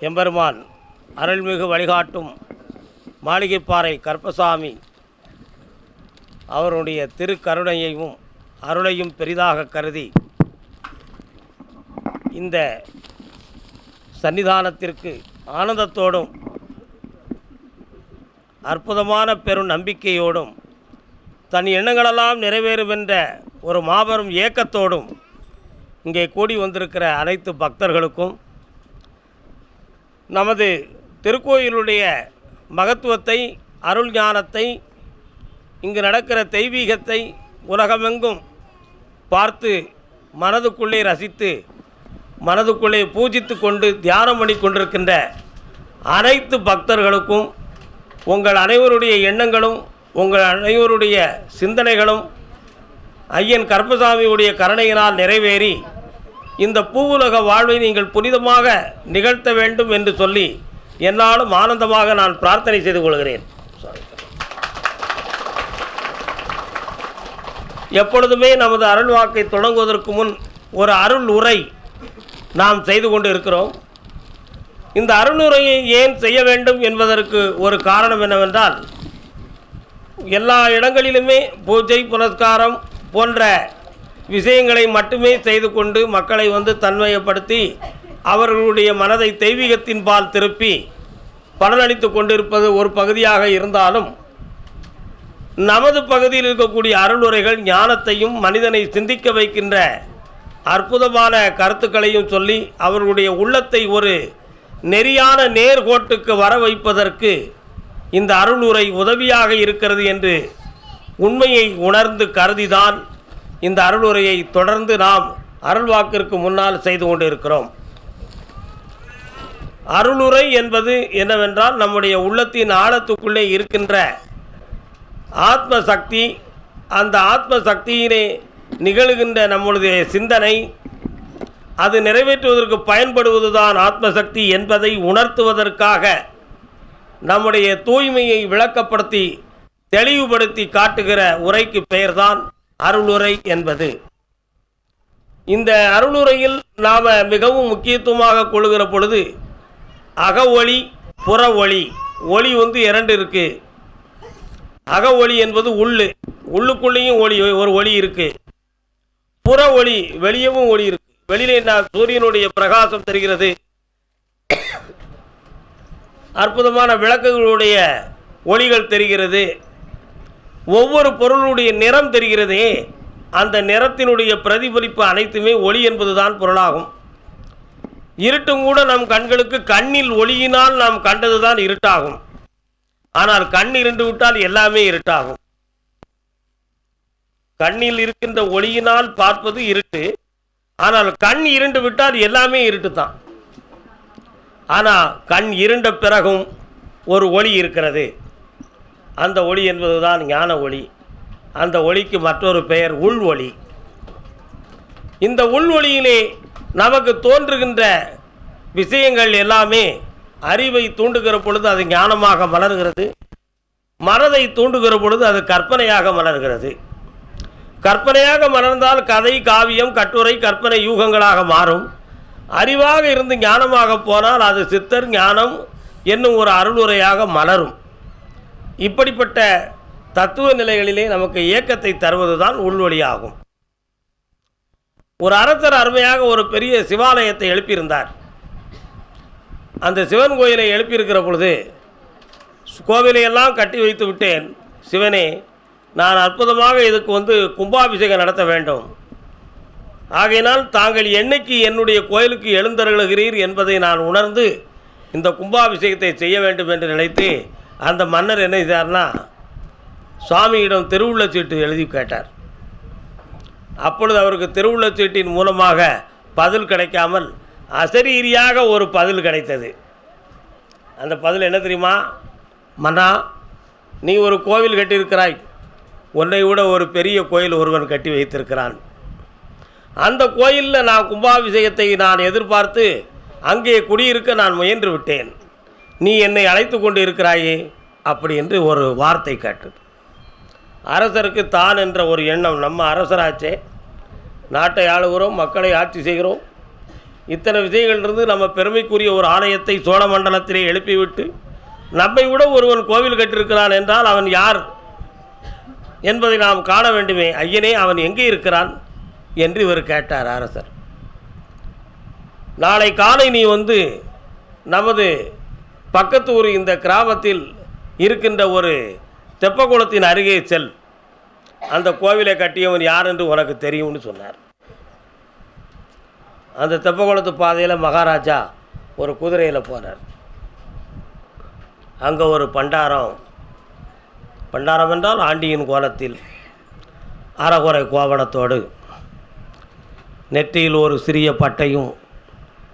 எம்பெருமான் அருள்மிகு வழிகாட்டும் மாளிகைப்பாறை கற்பசாமி அவருடைய திருக்கருணையையும் அருளையும் பெரிதாக கருதி இந்த சன்னிதானத்திற்கு ஆனந்தத்தோடும் அற்புதமான பெரும் நம்பிக்கையோடும் தன் எண்ணங்களெல்லாம் நிறைவேறுமென்ற ஒரு மாபெரும் ஏக்கத்தோடும் இங்கே கூடி வந்திருக்கிற அனைத்து பக்தர்களுக்கும் நமது திருக்கோயிலுடைய மகத்துவத்தை அருள் ஞானத்தை இங்கு நடக்கிற தெய்வீகத்தை உலகமெங்கும் பார்த்து மனதுக்குள்ளே ரசித்து மனதுக்குள்ளே பூஜித்து கொண்டு தியானம் பண்ணி கொண்டிருக்கின்ற அனைத்து பக்தர்களுக்கும் உங்கள் அனைவருடைய எண்ணங்களும் உங்கள் அனைவருடைய சிந்தனைகளும் ஐயன் கருப்பசாமியுடைய கருணையினால் நிறைவேறி இந்த பூவுலக வாழ்வை நீங்கள் புனிதமாக நிகழ்த்த வேண்டும் என்று சொல்லி என்னாலும் ஆனந்தமாக நான் பிரார்த்தனை செய்து கொள்கிறேன். எப்பொழுதுமே நமது அருள் வாக்கை தொடங்குவதற்கு முன் ஒரு அருள் உரை நாம் செய்து கொண்டு இருக்கிறோம். இந்த அருளுரையை ஏன் செய்ய வேண்டும் என்பதற்கு ஒரு காரணம் என்னவென்றால் எல்லா இடங்களிலுமே பூஜை புனஸ்காரம் போன்ற விஷயங்களை மட்டுமே செய்து கொண்டு மக்களை வந்து தன்மையப்படுத்தி அவர்களுடைய மனதை தெய்வீகத்தின் பால் திருப்பி பலனளித்து கொண்டிருப்பது ஒரு பகுதியாக இருந்தாலும் நமது பகுதியில் இருக்கக்கூடிய அருளுரைகள் ஞானத்தையும் மனிதனை சிந்திக்க வைக்கின்ற அற்புதமான கருத்துக்களையும் சொல்லி அவர்களுடைய உள்ளத்தை ஒரு நெறியான நேர்கோட்டுக்கு வர வைப்பதற்கு இந்த அருளுரை உதவியாக இருக்கிறது என்று உண்மையை உணர்ந்து கருதிதான் இந்த அருளுரையை தொடர்ந்து நாம் அருள்வாக்கிற்கு முன்னால் செய்து கொண்டு இருக்கிறோம் அருளுரை என்பது என்னவென்றால் நம்முடைய உள்ளத்தின் ஆழத்துக்குள்ளே இருக்கின்ற ஆத்ம சக்தி அந்த ஆத்ம சக்தியிலே நிகழுகின்ற நம்முடைய சிந்தனை அது நிறைவேற்றுவதற்கு பயன்படுவதுதான் ஆத்மசக்தி என்பதை உணர்த்துவதற்காக நம்முடைய தூய்மையை விளக்கப்படுத்தி தெளிவுபடுத்தி காட்டுகிற உரைக்கு பெயர்தான் அருளுரை என்பது. இந்த அருளுரையில் நாம் மிகவும் முக்கியத்துவமாக கொள்கிற பொழுது அக ஒளி புற ஒளி ஒளி வந்து இரண்டு இருக்குது அக ஒளி என்பது உள்ளு உள்ளுக்குள்ளேயும் ஒளி ஒரு ஒளி இருக்குது புற ஒளி வெளியவும் ஒளி இருக்கு. வெளியிலே நான் சூரியனுடைய பிரகாசம் தெரிகிறது. அற்புதமான விளக்குகளுடைய ஒளிகள் தெரிகிறது. ஒவ்வொரு பொருளுடைய நிறம் தெரிகிறதே அந்த நிறத்தினுடைய பிரதிபலிப்பு அனைத்துமே ஒளி என்பதுதான் பொருளாகும். இருட்டும் கூட நம் கண்களுக்கு கண்ணில் ஒளியினால் நாம் கண்டதுதான் இருட்டாகும். ஆனால் கண் இருண்டு விட்டால் எல்லாமே இருட்டாகும். கண்ணில் இருக்கின்ற ஒளியினால் பார்ப்பது இருட்டு ஆனால் கண் இருண்டு விட்டால் எல்லாமே இருட்டு தான் ஆனால் கண் இருண்ட பிறகும் ஒரு ஒளி இருக்கிறது. அந்த ஒளி என்பது தான் ஞான ஒளி. அந்த ஒளிக்கு மற்றொரு பெயர் உள் ஒளி. இந்த உள் ஒளியிலே நமக்கு தோன்றுகின்ற விஷயங்கள் எல்லாமே அறிவை தூண்டுகிற பொழுது அது ஞானமாக மலர்கிறது. மனதை தூண்டுகிற பொழுது அது கற்பனையாக மலர்கிறது. கற்பனையாக மலர்ந்தால் கதை காவியம் கட்டுரை கற்பனை யூகங்களாக மாறும். அறிவாக இருந்து ஞானமாக போனால் அது சித்தர் ஞானம் என்னும் ஒரு அருளுரையாக மலரும். இப்படிப்பட்ட தத்துவ நிலைகளிலே நமக்கு இயக்கத்தை தருவதுதான் உள்வழியாகும். ஒரு அரசர் அருமையாக ஒரு பெரிய சிவாலயத்தை எழுப்பியிருந்தார். அந்த சிவன் கோயிலை எழுப்பியிருக்கிற பொழுது கோவிலையெல்லாம் கட்டி வைத்து விட்டேன். சிவனே நான் அற்புதமாக இதுக்கு வந்து கும்பாபிஷேகம் நடத்த வேண்டும். ஆகையினால் தாங்கள் என்னைக்கு என்னுடைய கோயிலுக்கு எழுந்தருளுகிறீர் என்பதை நான் உணர்ந்து இந்த கும்பாபிஷேகத்தை செய்ய வேண்டும் என்று நினைத்து அந்த மன்னர் என்ன செய்தார்னா சுவாமியிடம் திருவுள்ளச் சீட்டு எழுதி கேட்டார். அப்பொழுது அவருக்கு திருவுள்ளச் சீட்டின் மூலமாக பதில் கிடைக்காமல் அசரீரியாக ஒரு பதில் கிடைத்தது. அந்த பதில் என்ன தெரியுமா? மன்னா நீ ஒரு கோவில் கட்டியிருக்கிறாய். உன்னை விட ஒரு பெரிய கோயில் ஒருவன் கட்டி வைத்திருக்கிறான். அந்த கோயிலில் நான் கும்பாபிஷேகத்தை நான் எதிர்பார்த்து அங்கே குடியிருக்க நான் முயன்று விட்டேன். நீ என்னை அழைத்து கொண்டு இருக்கிறாயே அப்படி என்று ஒரு வார்த்தை கேட்டது. அரசருக்கு தான் என்ற ஒரு எண்ணம் நம்ம அரசராச்சே. நாட்டை ஆளுகிறோம் மக்களை ஆட்சி செய்கிறோம். இத்தனை விஷயங்களிலிருந்து நம்ம பெருமைக்குரிய ஒரு ஆலயத்தை சோழ மண்டலத்திலே எழுப்பிவிட்டு நம்மை விட ஒருவன் கோவில் கட்டிருக்கிறான் என்றால் அவன் யார் என்பதை நாம் காண வேண்டுமே. ஐயனே அவன் எங்கே இருக்கிறான் என்று இவர் கேட்டார் அரசர். நாளை காலை நீ வந்து நமது பக்கத்து ஊர் இந்த கிராமத்தில் இருக்கின்ற ஒரு தெப்பக்குளத்தின் அருகே செல். அந்த கோவிலை கட்டியவன் யார் என்று உனக்கு தெரியும்னு சொன்னார். அந்த தெப்பக்குளத்து பாதையில் மகாராஜா ஒரு குதிரையில் போனார். அங்கே ஒரு பண்டாரம். பண்டாரம் என்றால் ஆண்டியின் கோலத்தில் அறகுறை கோவணத்தோடு நெற்றியில் ஒரு சிறிய பட்டையும்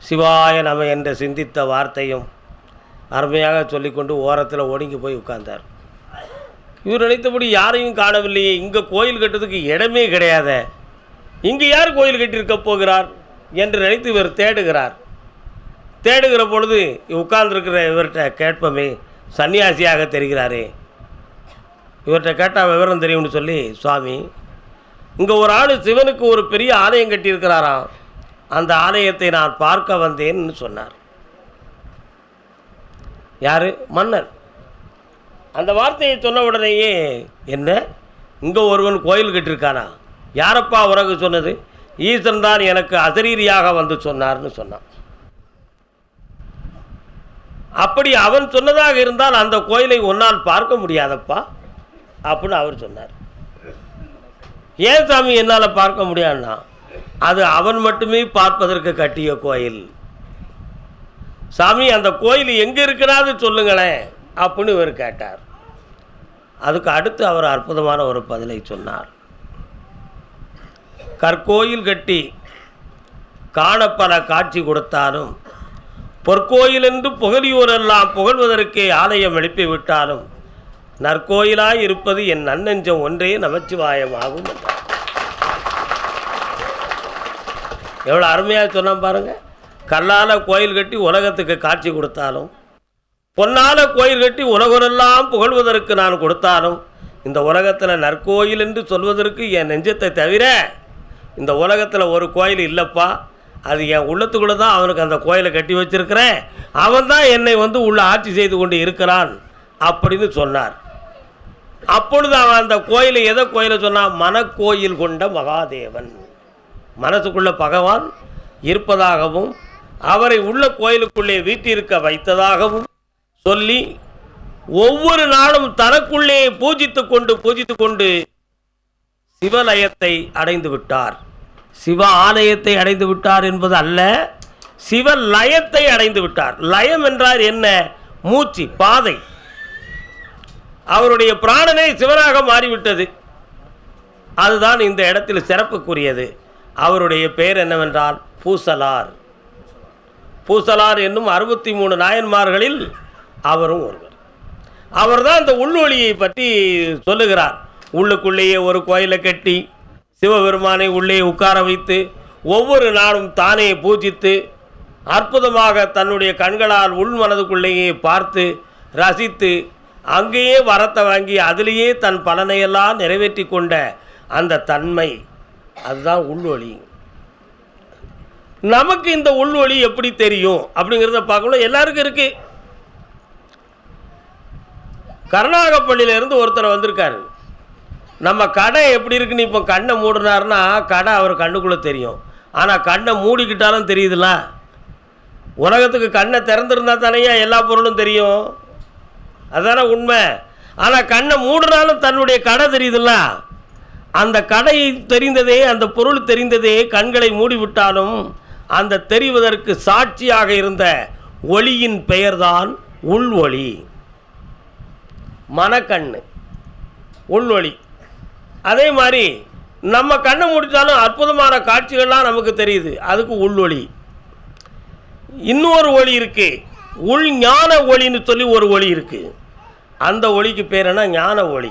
சிவாய நம என்று சிந்தித்த வார்த்தையும் அருமையாக சொல்லிக்கொண்டு ஓரத்தில் ஒடுங்கி போய் உட்கார்ந்தார். இவர் நினைத்தபடி யாரையும் காணவில்லையே. இங்கே கோயில் கட்டுறதுக்கு இடமே கிடையாத. இங்கே யார் கோயில் கட்டியிருக்க போகிறார் என்று நினைத்து இவர் தேடுகிறார். தேடுகிற பொழுது உட்கார்ந்துருக்கிற இவர்கிட்ட கேட்போமே சன்னியாசியாக தெரிகிறாரே. இவர்கிட்ட கேட்டால் விவரம் தெரியும்னு சொல்லி சுவாமி இங்கே ஒரு ஆள் சிவனுக்கு ஒரு பெரிய ஆலயம் கட்டியிருக்கிறாராம். அந்த ஆலயத்தை நான் பார்க்க வந்தேன்னு சொன்னார். யார்? மன்னர். அந்த வார்த்தையை சொன்ன உடனேயே என்ன? இங்கே ஒருவன் கோயில் கட்டிருக்கானா? யாரப்பா உனக்கு சொன்னது? ஈசன் தான் எனக்கு அசரீரியாக வந்து சொன்னார்னு சொன்னான். அப்படி அவன் சொன்னதாக இருந்தால் அந்த கோயிலை உன்னால் பார்க்க முடியாதப்பா? அப்படின்னு அவர் சொன்னார். ஏன் சாமி என்னால் பார்க்க முடியாதுன்னா அது அவன் மட்டுமே பார்ப்பதற்கு கட்டிய கோயில். சாமி அந்த கோயில் எங்கே இருக்கிறாது சொல்லுங்களேன் அப்படின்னு இவர் கேட்டார். அதுக்கு அடுத்து அவர் அற்புதமான ஒரு பதிலை சொன்னார். கற்கோயில் கட்டி காணப்பல காட்சி கொடுத்தாலும் பொற்கோயில் என்று புகழியூரெல்லாம் புகழ்வதற்கே ஆலயம் எழுப்பி விட்டாலும் நற்கோயிலாய் இருப்பது என் நன்னெஞ்சம் ஒன்றே நமச்சிவாயமாகும். என்றார் எவ்வளோ அருமையாக சொன்னான் பாருங்கள் கல்லால் கோயில் கட்டி உலகத்துக்கு காட்சி கொடுத்தாலும் பொன்னால கோயில் கட்டி உலகரெல்லாம் புகழ்வதற்கு நான் கொடுத்தாலும் இந்த உலகத்தில் நற்கோயில் என்று சொல்வதற்கு என் நெஞ்சத்தை தவிர இந்த உலகத்தில் ஒரு கோயில் இல்லைப்பா. அது என் உள்ளத்துக்குள்ளே தான் அவனுக்கு அந்த கோயிலை கட்டி வச்சிருக்கிறேன். அவன் தான் என்னை வந்து உள்ள ஆட்சி செய்து கொண்டு இருக்கிறான் அப்படின்னு சொன்னார். அப்பொழுது அவன் அந்த கோயிலை எதை கோயிலை சொன்னான் மனக்கோயில் கொண்ட மகாதேவன். மனசுக்குள்ள பகவான் இருப்பதாகவும் அவரை உள்ள கோயிலுக்குள்ளே வீட்டிருக்க வைத்ததாகவும் சொல்லி ஒவ்வொரு நாளும் தனக்குள்ளே பூஜித்து கொண்டு பூஜித்து கொண்டு சிவலயத்தை அடைந்து விட்டார். சிவ ஆலயத்தை அடைந்து விட்டார் என்பது அல்ல சிவலயத்தை அடைந்து விட்டார். லயம் என்றால் என்ன? மூச்சு பாதை. அவருடைய பிராணனை சிவனாக மாறிவிட்டது. அதுதான் இந்த இடத்தில் சிறப்புக்குரியது. அவருடைய பெயர் என்னவென்றால் பூசலார். பூசலார் என்னும் அறுபத்தி மூணு நாயன்மார்களில் அவரும் ஒருவர். அவர்தான் இந்த உள்ளொளியை பற்றி சொல்லுகிறார். உள்ளுக்குள்ளேயே ஒரு கோயிலை கட்டி சிவபெருமானை உள்ளே உட்கார வைத்து ஒவ்வொரு நாளும் தானே பூஜித்து அற்புதமாக தன்னுடைய கண்களால் உள் மனதுக்குள்ளேயே பார்த்து ரசித்து அங்கேயே வரத்தை வாங்கி அதிலேயே தன் பலனையெல்லாம் நிறைவேற்றி கொண்ட அந்த தன்மை. அதுதான் உள்வொளி நமக்கு இந்த உள்வொளி எப்படி தெரியும்? அப்படிங்கிறத பார்க்கணும். எல்லாருக்கும் இருக்கு. கர்நாகப்பள்ளியிலேருந்து ஒருத்தர் வந்திருக்காரு. நம்ம கடை எப்படி இருக்குன்னு இப்போ கண்ணை மூடினார்னா கடை அவர் கண்ணுக்குள்ளே தெரியும். ஆனால் கண்ணை மூடிக்கிட்டாலும் தெரியுதுல்ல? உலகத்துக்கு கண்ணை திறந்துருந்தா தானேயா எல்லா பொருளும் தெரியும்? அதானே உண்மை. ஆனால் கண்ணை மூடினாலும் தன்னுடைய கடை தெரியுதுல்ல? அந்த கடை தெரிந்ததே அந்த பொருள் தெரிந்ததே கண்களை மூடிவிட்டாலும் அந்த தெரிவதற்கு சாட்சியாக இருந்த ஒளியின் பெயர்தான் உள்வொளி மனக்கண்ணு உள்வொளி அதே மாதிரி நம்ம கண்ணை முடித்தாலும் அற்புதமான காட்சிகள்லாம் நமக்கு தெரியுது. அதுக்கு உள்ஒளி. இன்னொரு ஒளி இருக்கு. உள் ஞான ஒளின்னு சொல்லி ஒரு ஒளி இருக்கு. அந்த ஒளிக்கு பேர் என்ன? ஞான ஒளி.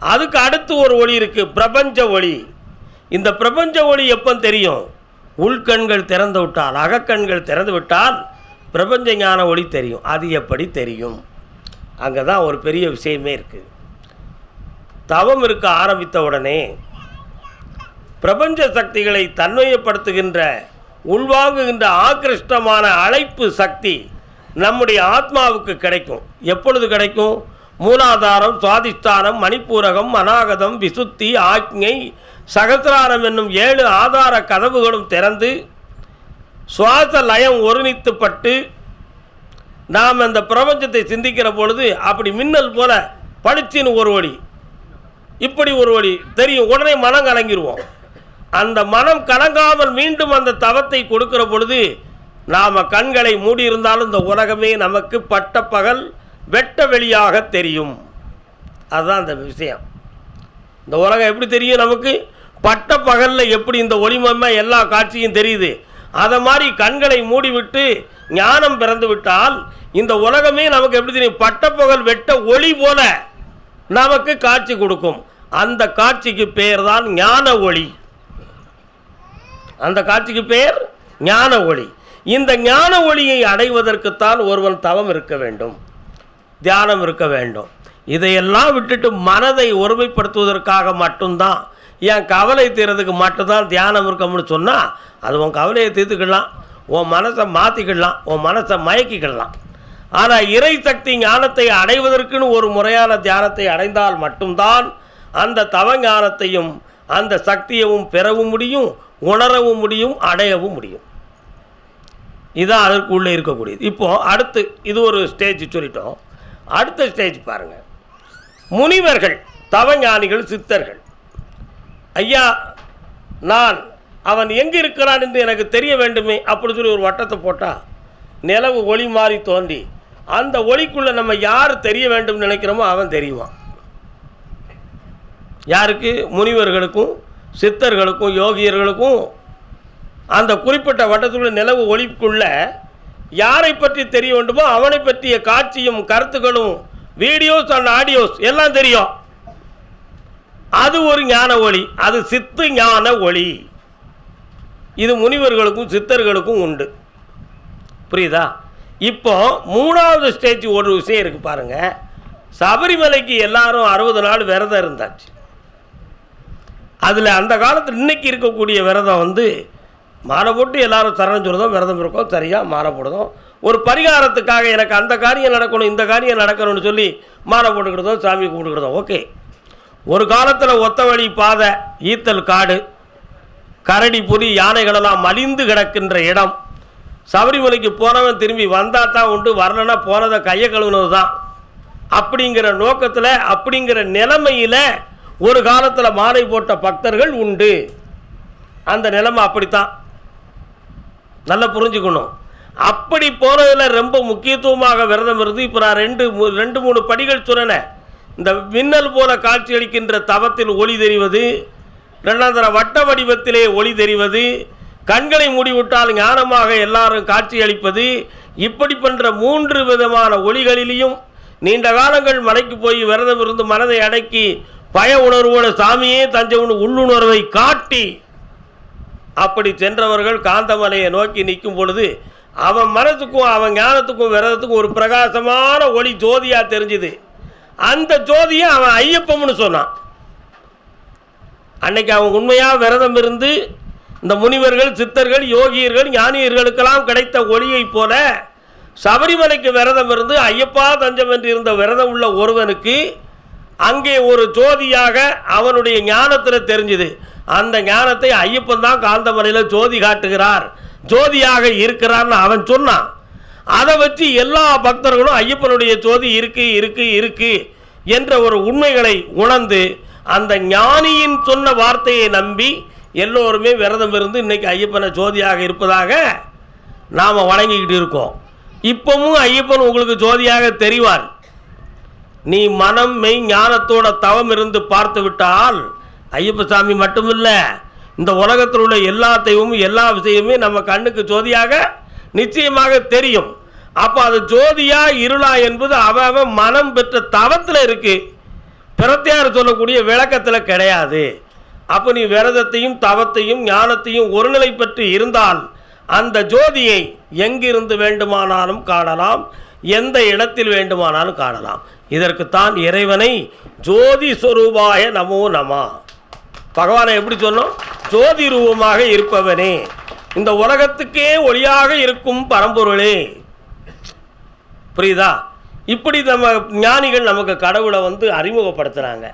அதுக்கு அடுத்து ஒரு ஒளி இருக்கு. பிரபஞ்ச ஒளி. இந்த பிரபஞ்ச ஒளி எப்போ தெரியும்? உள்கண்கள் திறந்து விட்டால் அகக்கண்கள் திறந்து விட்டால் பிரபஞ்ச ஞான ஒளி தெரியும். அது எப்படி தெரியும்? அங்கே தான் ஒரு பெரிய விஷயமே இருக்குது தவம் இருக்க ஆரம்பித்த உடனே பிரபஞ்ச சக்திகளை தன்மையப்படுத்துகின்ற உள்வாங்குகின்ற ஆக்கிருஷ்டமான அழைப்பு சக்தி நம்முடைய ஆத்மாவுக்கு கிடைக்கும். எப்பொழுது கிடைக்கும்? மூலாதாரம் சுவாதிஷ்டானம் மணிப்பூரகம் அநாகதம் விசுத்தி ஆக்ஞை சகசிராரம் என்னும் ஏழு ஆதார கதவுகளும் திறந்து சுவாச லயம் ஒருமித்துப்பட்டு நாம் அந்த பிரபஞ்சத்தை சிந்திக்கிற பொழுது அப்படி மின்னல் போல படிச்சின்னு ஒரு ஒளி. இப்படி ஒரு வழி தெரியும் உடனே மனம் கலங்கிடுவோம் அந்த மனம் கலங்காமல் மீண்டும் அந்த தவத்தை கொடுக்கிற பொழுது நாம் கண்களை மூடியிருந்தாலும் இந்த உலகமே நமக்கு பட்ட பகல் வெட்ட வெளியாக தெரியும். அதுதான் அந்த விஷயம். இந்த உலகம் எப்படி தெரியும் நமக்கு? பட்ட பகலில் எப்படி இந்த ஒளிமயமாக எல்லா காட்சியும் தெரியுது? அதை மாதிரி கண்களை மூடிவிட்டு ஞானம் பிறந்து விட்டால் இந்த உலகமே நமக்கு எப்படி தெரியும்? பட்டப்பகல் வெட்ட ஒளி போல நமக்கு காட்சி கொடுக்கும். அந்த காட்சிக்கு பெயர் தான் ஞான ஒளி. அந்த காட்சிக்கு பெயர் ஞான ஒளி. இந்த ஞான ஒளியை அடைவதற்குத்தான் ஒருவன் தவம் இருக்க வேண்டும். தியானம் இருக்க வேண்டும். இதையெல்லாம் விட்டுட்டு மனதை ஒருமைப்படுத்துவதற்காக மட்டும்தான் என் கவலை தீர்றதுக்கு மட்டும்தான் தியானம் இருக்கம்னு சொன்னால் அது உன் கவலையை தீர்த்துக்கிடலாம். உன் மனசை மாற்றிக்கிடலாம் உன் மனசை மயக்கிக்கிடலாம். ஆனால் இறை சக்தி ஞானத்தை அடைவதற்குன்னு ஒரு முறையான தியானத்தை அடைந்தால் மட்டும்தான் அந்த தவ ஞானத்தையும் அந்த சக்தியவும் பெறவும் முடியும் உணரவும் முடியும் அடையவும் முடியும். இதுதான் அதற்குள்ளே இருக்கக்கூடியது. இப்போது அடுத்து இது ஒரு ஸ்டேஜ் சொல்லிட்டோம். அடுத்த ஸ்டேஜ் பாருங்கள் முனிவர்கள் தவஞானிகள் சித்தர்கள். ஐயா நான் அவன் எங்கே இருக்கிறான் என்று எனக்கு தெரிய வேண்டுமே அப்படி சொல்லி ஒரு வட்டத்தை போட்டால் நிலவு ஒளி மாறி தோன்றி அந்த ஒளிக்குள்ளே நம்ம யார் தெரிய வேண்டும் நினைக்கிறோமோ அவன் தெரியுவான் யாருக்கு? முனிவர்களுக்கும் சித்தர்களுக்கும் யோகியர்களுக்கும் அந்த குறிப்பிட்ட வட்டத்துள்ள நிலவு ஒளிக்குள்ள யாரை பற்றி தெரிய வேண்டுமோ அவனை பற்றிய காட்சியும் கருத்துக்களும் வீடியோஸ் அண்ட் ஆடியோஸ் எல்லாம் தெரியும். அது ஒரு ஞான ஒளி அது சித்து ஞான ஒளி. இது முனிவர்களுக்கும் சித்தர்களுக்கும் உண்டு. புரியுதா? இப்போ மூணாவது ஸ்டேஜ் ஒரு விஷயம் இருக்கு பாருங்க. சபரிமலைக்கு எல்லாரும் அறுபது நாள் விரதம் இருந்தாச்சு. அதில் அந்த காலத்தில் இன்னைக்கு இருக்கக்கூடிய விரதம் வந்து மாலை போட்டு எல்லாரும் சரணம் சொல்கிறதும் விரதம் இருக்கோம் சரியாக மாலை போடுறதும். ஒரு பரிகாரத்துக்காக எனக்கு அந்த காரியம் நடக்கணும் இந்த காரியம் நடக்கணும்னு சொல்லி மாலை போட்டுக்கிறதோ சாமி கும்பிட்டுக்கிறதோ ஓகே. ஒரு காலத்தில் ஒத்த வழி பாதை ஈத்தல் காடு. கரடி புலி யானைகளெல்லாம் மலிந்து கிடக்கின்ற இடம். சபரிமலைக்கு போனவன் திரும்பி வந்தால் தான் உண்டு வரலன்னா போனதை கையை கழுவுனது தான் அப்படிங்கிற நோக்கத்தில் அப்படிங்கிற நிலைமையில் ஒரு காலத்தில் மாலை போட்ட பக்தர்கள் உண்டு. அந்த நிலைமை அப்படித்தான். நல்லா புரிஞ்சுக்கணும். அப்படி போனதில் ரொம்ப முக்கியத்துவமாக விரதம் இருந்து இப்போ நான் ரெண்டு மூ- ரெண்டு மூணு படிகள் சொன்னேன். இந்த மின்னல் போல காட்சியளிக்கின்ற தவத்தில் ஒளி தெரிவது ரெண்டாம் தர வட்ட வடிவத்திலே ஒளி தெரிவது கண்களை மூடிவிட்டால் ஞானமாக எல்லாரும் காட்சியளிப்பது இப்படி பண்ணுற மூன்று விதமான ஒளிகளிலேயும் நீண்ட காலங்கள் மலைக்கு போய் விரதம் இருந்து மனதை அடக்கி பய உணர்வோட சாமியே தஞ்சவன் உள்ளுணர்வை காட்டி அப்படி சென்றவர்கள் காந்தமலையை நோக்கி நிற்கும் பொழுது அவன் மனதுக்கும் அவன் ஞானத்துக்கும் விரதத்துக்கும் ஒரு பிரகாசமான ஒளி ஜோதியாக தெரிஞ்சுது. அந்த ஜோதியை அவன் ஐயப்பம்னு சொன்னான். அன்னைக்கு அவன் உண்மையாக விரதம் இருந்து இந்த முனிவர்கள் சித்தர்கள் யோகியர்கள் ஞானியர்களுக்கெல்லாம் கிடைத்த ஒளியைப் போல சபரிமலைக்கு விரதம் இருந்து ஐயப்பா தஞ்சம் என்று இருந்த விரதம் உள்ள ஒருவனுக்கு அங்கே ஒரு ஜோதியாக அவனுடைய ஞானத்தில் தெரிஞ்சுது. அந்த ஞானத்தை ஐயப்பன் தான் காந்தமலையில் ஜோதி காட்டுகிறார். ஜோதியாக இருக்கிறான்னு அவன் சொன்னான். அதை வச்சு எல்லா பக்தர்களும் ஐயப்பனுடைய ஜோதி இருக்கு இருக்கு இருக்கு என்ற ஒரு உண்மைகளை உணர்ந்து அந்த ஞானியின் சொன்ன வார்த்தையை நம்பி எல்லோருமே விரதம் இருந்து இன்னைக்கு ஐயப்பனை ஜோதியாக இருப்பதாக நாம் வணங்கிக்கிட்டு இருக்கோம். இப்பவும் ஐயப்பன் உங்களுக்கு ஜோதியாக தெரிவார். நீ மனம் மெய் ஞானத்தோட தவம் இருந்து பார்த்து விட்டால் ஐயப்ப சாமி மட்டுமில்லை இந்த உலகத்தில் உள்ள எல்லா தெய்வமும் எல்லா விஷயமுமே நம்ம கண்ணுக்கு ஜோதியாக நிச்சயமாக தெரியும். அப்போ அது ஜோதியா இருளா என்பது அவன் மனம் பெற்ற தவத்தில் இருக்கு. பிரத்தியார் சொல்லக்கூடிய விளக்கத்தில் கிடையாது. அப்போ நீ விரதத்தையும் தவத்தையும் ஞானத்தையும் ஒருநிலை பெற்று இருந்தால் அந்த ஜோதியை எங்கிருந்து வேண்டுமானாலும் காணலாம் எந்த இடத்தில் வேண்டுமானாலும் காணலாம். இதற்குத்தான் இறைவனை ஜோதி சொரூபாய நமோ நமா. பகவானை எப்படி சொன்னோம்? ஜோதி ரூபமாக இருப்பவனே. இந்த உலகத்துக்கே ஒளியாக இருக்கும் பரம்பொருளே. புரியுதா? இப்படி நம்ம ஞானிகள் நமக்கு கடவுளை வந்து அறிமுகப்படுத்துகிறாங்க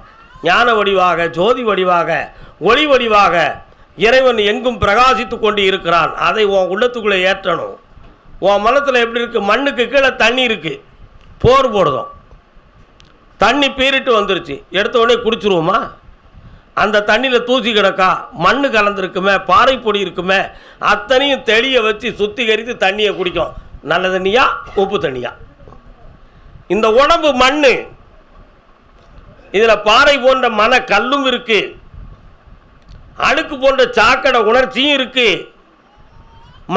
ஞான வடிவாக ஜோதி வடிவாக ஒளி வடிவாக இறைவன் எங்கும் பிரகாசித்து கொண்டு இருக்கிறான். அதை உன் உள்ளத்துக்குள்ளே ஏற்றணும். உன் மனத்தில் எப்படி இருக்குது மண்ணுக்கு கீழே தண்ணி இருக்குது போர் போடுதோம் தண்ணி பீரிட்டு வந்துருச்சு. எடுத்த உடனே குடிச்சிருவோமா? அந்த தண்ணியில் தூசி கிடக்கா? மண் கலந்துருக்குமே பாறை பொடி இருக்குமே அத்தனையும் தெளிய வச்சு சுத்திகரித்து தண்ணியை குடிக்கும். நல்ல தண்ணியா? உப்பு தண்ணியா? இந்த உடம்பு மண் இதில் பாறை போன்ற மன கல்லும் இருக்கு. அழுக்கு போன்ற சாக்கடை உணர்ச்சியும் இருக்கு.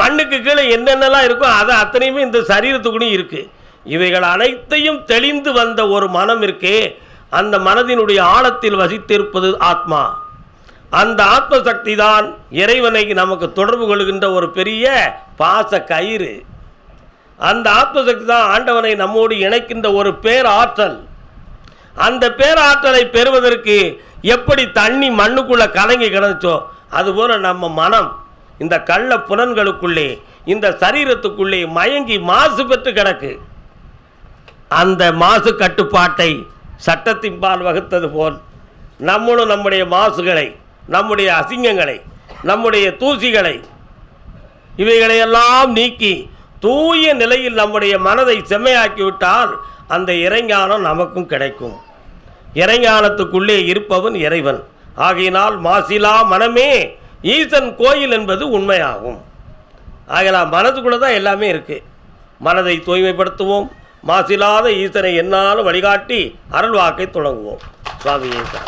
மண்ணுக்கு கீழே என்னென்னலாம் இருக்கோ அதை அத்தனையுமே இந்த சரீரத்துக்குள்ளேயும் இருக்கு. இவைகள் அனைத்தையும் தெளிந்து வந்த ஒரு மனம் இருக்குது அந்த மனதினுடைய ஆழத்தில் வசித்திருப்பது ஆத்மா. அந்த ஆத்ம சக்தி தான் இறைவனை நமக்கு தொடர்பு கொள்கின்ற ஒரு பெரிய பாச கயிறு. அந்த ஆத்மசக்தி தான் ஆண்டவனை நம்மோடு இணைக்கின்ற ஒரு பேராற்றல். அந்த பேராற்றலை பெறுவதற்கு எப்படி தண்ணி மண்ணுக்குள்ள கலங்கி கிடந்துச்சோ அதுபோல நம்ம மனம் இந்த கள்ள புலன்களுக்குள்ளே இந்த சரீரத்துக்குள்ளே மயங்கி மாசு பெற்று கிடக்கு. அந்த மாசு கட்டுப்பாட்டை சட்டத்தின்பால் வகுத்தது போல் நம்மளும் நம்முடைய மாசுகளை நம்முடைய அசிங்கங்களை நம்முடைய தூசிகளை இவைகளையெல்லாம் நீக்கி தூய நிலையில் நம்முடைய மனதை செம்மையாக்கிவிட்டால் அந்த இறைஞானம் நமக்கும் கிடைக்கும். இறைஞானத்துக்குள்ளே இருப்பவன் இறைவன். ஆகையினால் மாசிலா மனமே ஈசன் கோயில் என்பது உண்மையாகும். ஆகலாம் மனதுக்குள்ளே தான் எல்லாமே இருக்குது மனதை தூய்மைப்படுத்துவோம். மாசில்லாத ஈசனை என்னாலும் வழிகாட்டி அருள்வாக்கை தொடங்குவோம். சுவாமி ஈசன்